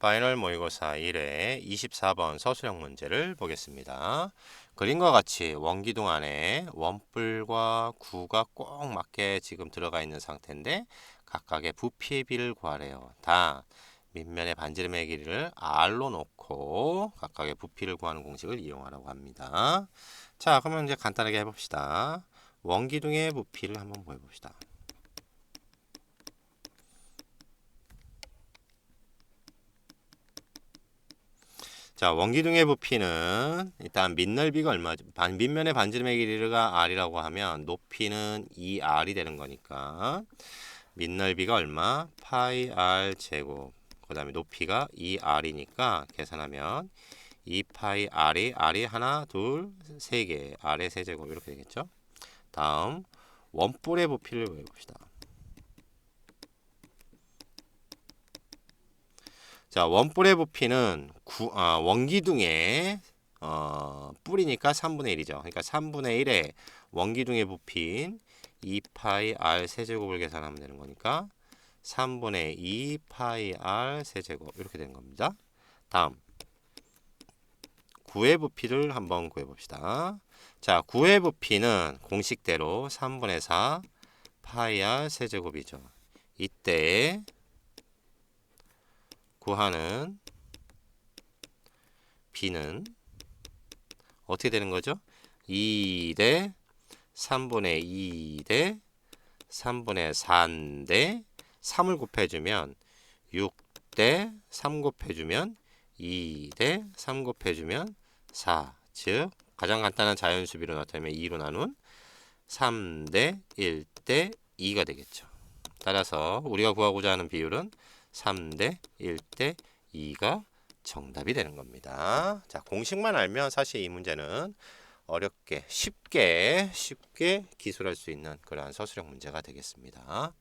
파이널 모의고사 1회 24번 서술형 문제를 보겠습니다. 그림과 같이 원기둥 안에 원뿔과 구가 꼭 맞게 지금 들어가 있는 상태인데 각각의 부피의 비를 구하래요. 다 밑면의 반지름의 길이를 r로 놓고 각각의 부피를 구하는 공식을 이용하라고 합니다. 자, 그러면 이제 간단하게 해봅시다. 원기둥의 부피를 한번 보여봅시다. 자, 원기둥의 부피는 일단 밑넓이가 얼마죠? 반, 밑면의 반지름의 길이가 r이라고 하면 높이는 2r이 되는 거니까 밑넓이가 얼마? 파이 r 제곱. 그다음에 높이가 2r이니까 계산하면 2파이 r이 r이 하나, 둘, 세 개. r의 세제곱 이렇게 되겠죠? 다음 원뿔의 부피를 보여봅시다. 자, 원뿔의 부피는 구, 아, 원기둥의 어, 뿔이니까 3분의 1이죠. 그러니까 3분의 1의 원기둥의 부피인 2파이 r 세제곱을 계산하면 되는 거니까 3분의 2파이 r 세제곱 이렇게 되는 겁니다. 다음 9의 부피를 한번 구해봅시다. 자, 9의 부피는 공식대로 3분의 4 파이 r 세제곱이죠. 이때 구하는 b는 어떻게 되는 거죠? 2 대 3분의 2 대 3분의 4인데 3을 곱해주면 6 대 3 곱해주면 2 대 3 곱해주면 4. 즉 가장 간단한 자연수비로 나타내면 2로 나눈 3 대 1 대 2가 되겠죠. 따라서 우리가 구하고자 하는 비율은 3대 1대 2가 정답이 되는 겁니다. 자, 공식만 알면 사실 이 문제는 어렵게 쉽게 쉽게 기술할 수 있는 그러한 서술형 문제가 되겠습니다.